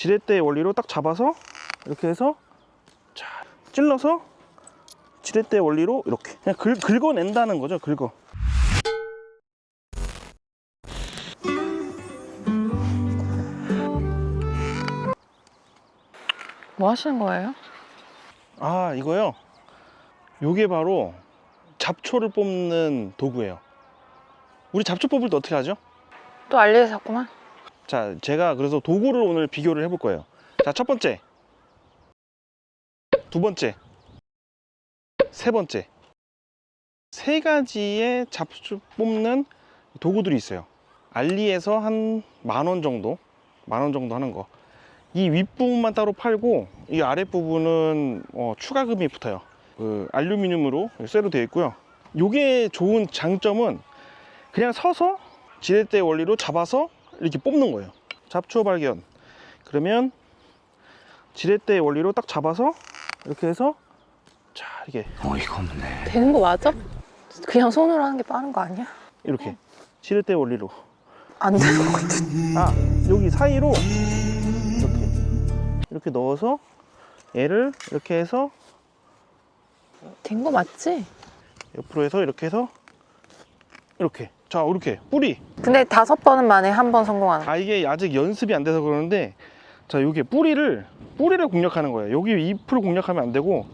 지렛대 원리로 딱 잡아서 이렇게 해서 자 찔러서 지렛대 원리로 이렇게 그냥 긁, 긁어낸다는 거죠 긁어 뭐 하시는 거예요? 아 이거요 요게 바로 잡초를 뽑는 도구예요 우리 잡초 뽑을 때 어떻게 하죠? 또 알리에 샀구만. 자 제가 그래서 도구를 오늘 비교를 해볼 거예요. 자 첫 번째. 두 번째. 세 번째. 세 가지의 잡초 뽑는 도구들이 있어요. 알리에서 한 만 원 정도? 만 원 정도 하는 거. 이 윗부분만 따로 팔고 이 아랫부분은 어, 추가금이 붙어요. 그 알루미늄으로 쇠로 되어 있고요. 요게 좋은 장점은 그냥 서서 지렛대 원리로 잡아서 이렇게 뽑는 거예요 잡초 발견 그러면 지렛대 원리로 딱 잡아서 이렇게 해서 자 이렇게 어이가 없네. 되는 거 맞아? 그냥 손으로 하는 게 빠른 거 아니야? 이렇게 지렛대 원리로 안 되는 거 같아. 아 여기 사이로 이렇게 이렇게 넣어서 얘를 이렇게 해서 된 거 맞지? 옆으로 해서 이렇게 해서 이렇게 자 이렇게. 뿌리. 근데 다섯 번은 만에 한 번 성공하는 거. 아 이게 아직 연습이 안 돼서 그러는데 자 여기 뿌리를 뿌리를 공략하는 거예요. 여기 잎을 공략하면 안 되고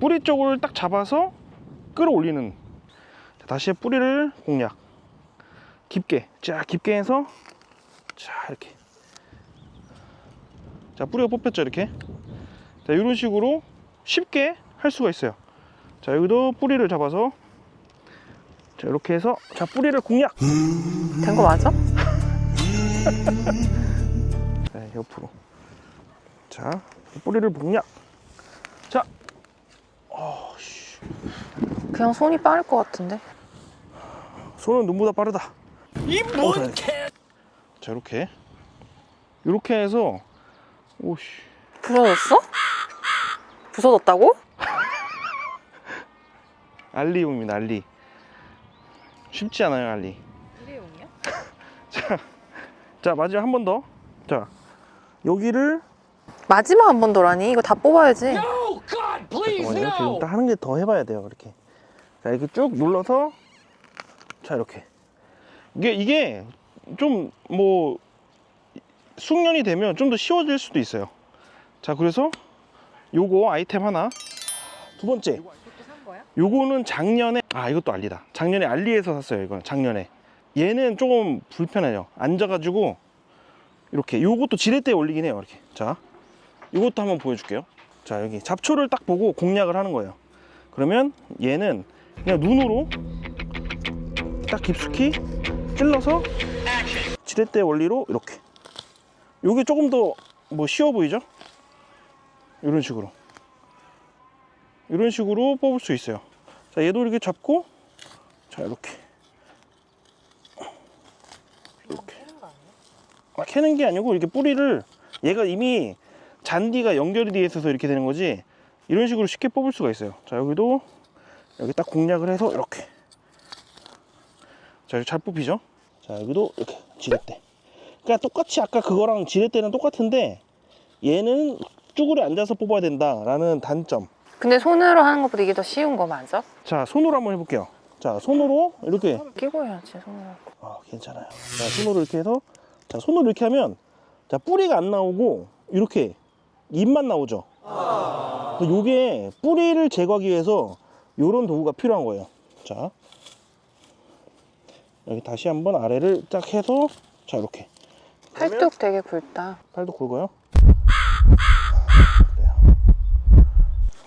뿌리 쪽을 딱 잡아서 끌어올리는. 자, 다시 뿌리를 공략. 깊게. 자 깊게 해서 자 이렇게. 자 뿌리가 뽑혔죠 이렇게? 자 이런 식으로 쉽게 할 수가 있어요. 자 여기도 뿌리를 잡아서 자 이렇게 해서 자 뿌리를 공략 된 거 맞아? 네, 옆으로. 자, 뿌리를 공략. 자, 어, 씨. 그냥 손이 빠를 것 같은데. 손은 눈보다 빠르다. 이뭔 개? 자, 이렇게. 이렇게 해서, 오씨. 부서졌어? 부서졌다고? 알리용입니다, 알리. 쉽지 않아요, 알리. 일회용이야? 자, 자, 마지막 한 번 더. 자, 여기를 마지막 한 번 더라니 이거 다 뽑아야지. No, God, please, 잠깐만요. 지금 no. 딱 하는 게 더 해봐야 돼요. 이렇게. 자, 이렇게 쭉 눌러서 자, 이렇게. 이게 이게 좀 뭐 숙련이 되면 좀 더 쉬워질 수도 있어요. 자, 그래서 요거 아이템 하나. 두 번째. 요거는 작년에 아, 이것도 알리다. 작년에 알리에서 샀어요. 이건 작년에. 얘는 조금 불편해요. 앉아가지고 이렇게 요것도 지렛대에 올리긴 해요. 이렇게. 자, 이것도 한번 보여줄게요. 자 여기 잡초를 딱 보고 공략을 하는 거예요 그러면 얘는 그냥 눈으로 딱 깊숙이 찔러서 지렛대 원리로 이렇게 요게 조금 더 뭐 쉬워 보이죠 이런 식으로 이런 식으로 뽑을 수 있어요. 자 얘도 이렇게 잡고 자 이렇게. 이렇게. 아, 캐는 게 아니고 이렇게 뿌리를 얘가 이미 잔디가 연결이 되어 있어서 이렇게 되는 거지 이런 식으로 쉽게 뽑을 수가 있어요. 자 여기도 여기 딱 공략을 해서 이렇게. 자 잘 뽑히죠? 자 여기도 이렇게 지렛대. 그러니까 똑같이 아까 그거랑 지렛대는 똑같은데 얘는 쭈그려 앉아서 뽑아야 된다라는 단점 근데 손으로 하는 것보다 이게 더 쉬운 거 맞아? 자 손으로 한번 해볼게요 자 손으로 이렇게 끼고 해야지 손으로. 아 괜찮아요 자 손으로 이렇게 해서 자 손으로 이렇게 하면 자 뿌리가 안 나오고 이렇게 잎만 나오죠 그래서 요게 뿌리를 제거하기 위해서 요런 도구가 필요한 거예요 자 여기 다시 한번 아래를 딱 해서 자 이렇게 팔뚝 되게 굵다. 팔도 굵어요.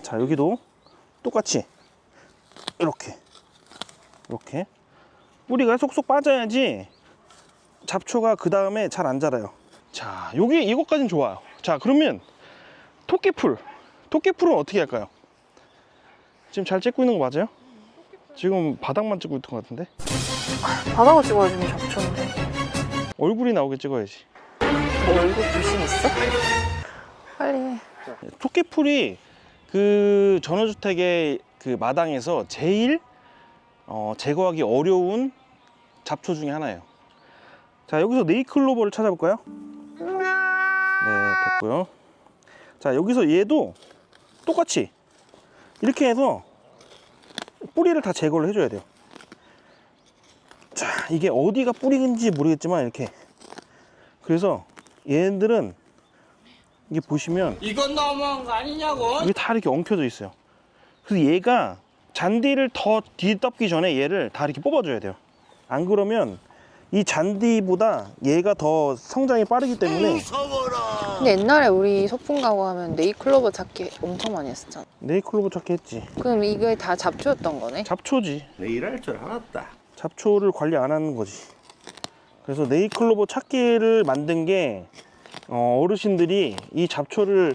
자 여기도 똑같이 이렇게 이렇게 뿌리가 쏙쏙 빠져야지 잡초가 그 다음에 잘 안 자라요 자 여기 이것까진 좋아요 자 그러면 토끼풀 토끼풀은 어떻게 할까요 지금 잘 찍고 있는 거 맞아요? 지금 바닥만 찍고 있던 것 같은데 바닥을 찍어야지 뭐 잡초인데. 얼굴이 나오게 찍어야지 뭐 얼굴 불신 있어? 빨리 해. 토끼풀이 그 전원주택의 그 마당에서 제일 어, 제거하기 어려운 잡초 중에 하나예요. 자 여기서 네이클로버를 찾아볼까요? 됐고요. 자, 여기서 얘도 똑같이 이렇게 해서 뿌리를 다 제거를 해줘야 돼요. 자, 이게 어디가 뿌리인지 모르겠지만 이렇게. 그래서 얘들은 이게 보시면 이건 너무한 거 아니냐고? 이게 다 이렇게 엉켜져 있어요. 그래서 얘가 잔디를 더 뒤덮기 전에 얘를 다 이렇게 뽑아줘야 돼요. 안 그러면 이 잔디보다 얘가 더 성장이 빠르기 때문에 근데 옛날에 우리 소풍 가고 하면 네이클로버 찾기 엄청 많이 했었잖아. 네이클로버 찾기 했지. 그럼 이게 다 잡초였던 거네? 잡초지. 내 일할 줄 알았다. 잡초를 관리 안 하는 거지. 그래서 네이클로버 찾기를 만든 게 어, 어르신들이 이 잡초를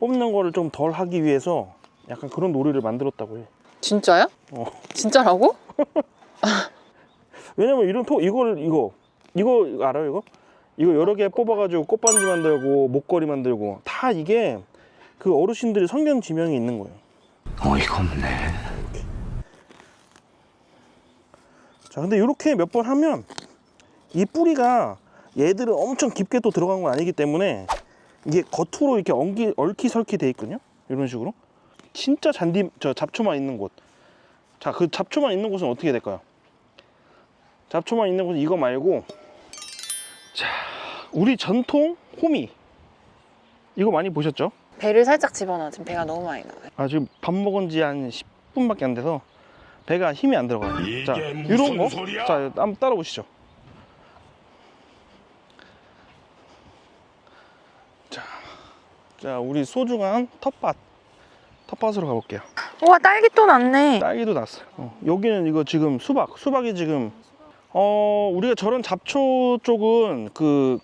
뽑는 거를 좀 덜 하기 위해서 약간 그런 놀이를 만들었다고 해. 진짜야? 어. 진짜라고? 왜냐면 이런 토 이걸 이거 이거 이거 알아요 이거? 이거 여러 개 뽑아가지고 꽃반지 만들고 목걸이 만들고 다 이게 그 어르신들의 성견 지명이 있는 거예요. 어이가 없네. 자 근데 이렇게 몇 번 하면 이 뿌리가 얘들은 엄청 깊게 또 들어간 건 아니기 때문에 이게 겉으로 이렇게 엉기, 얽히설키 돼 있거든요 이런 식으로 진짜 잔디 저 잡초만 있는 곳자 그 잡초만 있는 곳은 어떻게 될까요 잡초만 있는 곳은 이거 말고 자 우리 전통 호미 이거 많이 보셨죠 배를 살짝 집어넣어. 지금 배가 너무 많이 나와요. 아 지금 밥 먹은 지 한 10분밖에 안 돼서 배가 힘이 안 들어가요. 이게 자, 무슨 이런 거. 소리야? 자, 한번 따라 보시죠. 자, 우리 소중한 텃밭. 텃밭으로 가볼게요. 우와 딸기 또 났네. 딸기도 났어요. 어, 여기는 이거 지금 수박. 수박이 지금 어 우리가 저런 잡초 쪽은 그,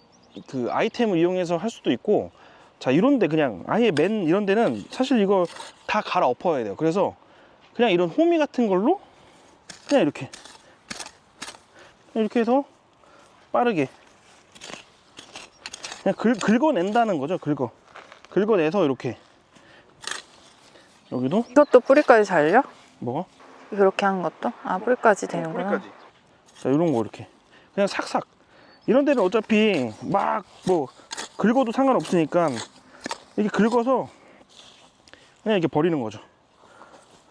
그 아이템을 이용해서 할 수도 있고 자 이런데 그냥 아예 맨 이런 데는 사실 이거 다 갈아 엎어야 돼요. 그래서 그냥 이런 호미 같은 걸로 그냥 이렇게 이렇게 해서 빠르게 그냥 긁, 긁어낸다는 거죠. 긁어 긁어내서 이렇게 여기도 이것도 뿌리까지 잘려? 뭐가 이렇게 하는 것도? 아 뿌리까지 되는구나. 자, 이런 거 이렇게. 그냥 삭삭. 이런 데는 어차피 막 뭐 긁어도 상관없으니까 이렇게 긁어서 그냥 이렇게 버리는 거죠.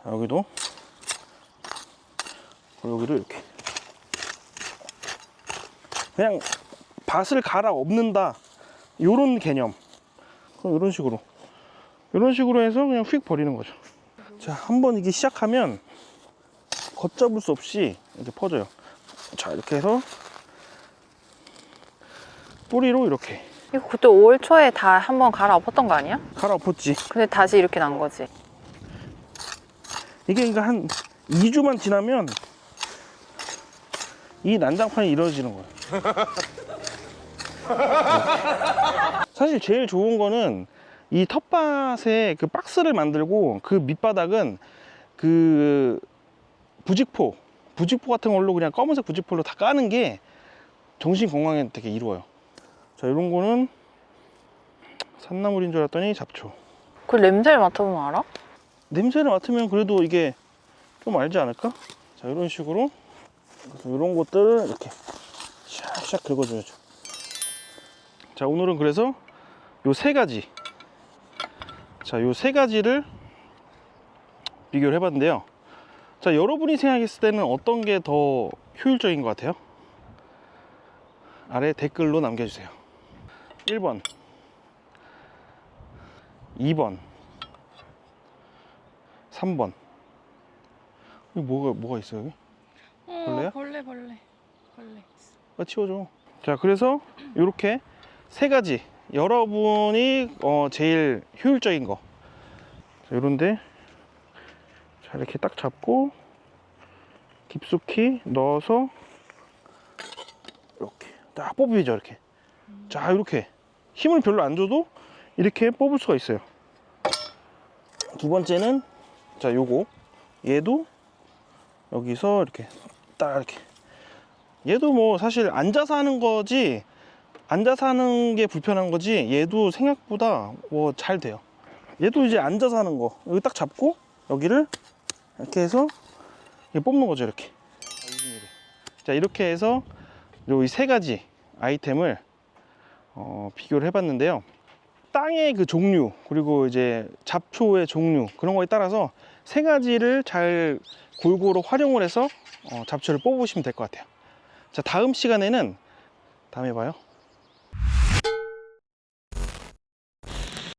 자, 여기도. 여기도 이렇게. 그냥 밭을 갈아 엎는다. 요런 개념. 그럼 이런 식으로. 이런 식으로 해서 그냥 휙 버리는 거죠. 자, 한번 이게 시작하면 걷잡을 수 없이 이렇게 퍼져요. 자 이렇게 해서 뿌리로 이렇게 이거 그때 5월 초에 다 한번 갈아 엎었던 거 아니야? 갈아엎었지 근데 다시 이렇게 난 거지. 이게 그러니까 한 2주만 지나면 이 난장판이 이루어지는 거예요 사실 제일 좋은 거는 이 텃밭에 그 박스를 만들고 그 밑바닥은 그 부직포 부직포 같은 걸로 그냥 검은색 부직포로 다 까는 게 정신 건강에 되게 이루어요 자 이런 거는 산나물인 줄 알았더니 잡초 그 냄새를 맡아보면 알아? 냄새를 맡으면 그래도 이게 좀 알지 않을까? 자 이런 식으로 그래서 이런 것들을 이렇게 샥샥 긁어줘야죠 자 오늘은 그래서 요 세 가지 자 요 세 가지를 비교를 해봤는데요 자 여러분이 생각했을 때는 어떤 게 더 효율적인 것 같아요? 아래 댓글로 남겨주세요 1번 2번 3번. 여기 뭐가 뭐가 있어 여기? 벌레야? 벌레 벌레 벌레 아, 치워줘. 자, 그래서 이렇게 세 가지 여러분이 어, 제일 효율적인 거. 자, 요런데 자 이렇게 딱 잡고 깊숙이 넣어서 이렇게 딱 뽑이죠 이렇게. 자, 이렇게 힘을 별로 안 줘도 이렇게 뽑을 수가 있어요. 두 번째는 자, 요거 얘도 여기서 이렇게 딱 이렇게 얘도 뭐 사실 앉아서 하는 거지 앉아서 하는 게 불편한 거지 얘도 생각보다 뭐 잘 돼요 얘도 이제 앉아서 하는 거 여기 딱 잡고 여기를 이렇게 해서 이렇게 뽑는 거죠 이렇게 자 이렇게 해서 요이세 가지 아이템을 어, 비교를 해봤는데요 땅의 그 종류 그리고 이제 잡초의 종류 그런 거에 따라서 세 가지를 잘 골고루 활용을 해서 어, 잡초를 뽑으시면 될 것 같아요. 자 다음 시간에는 다음에 봐요.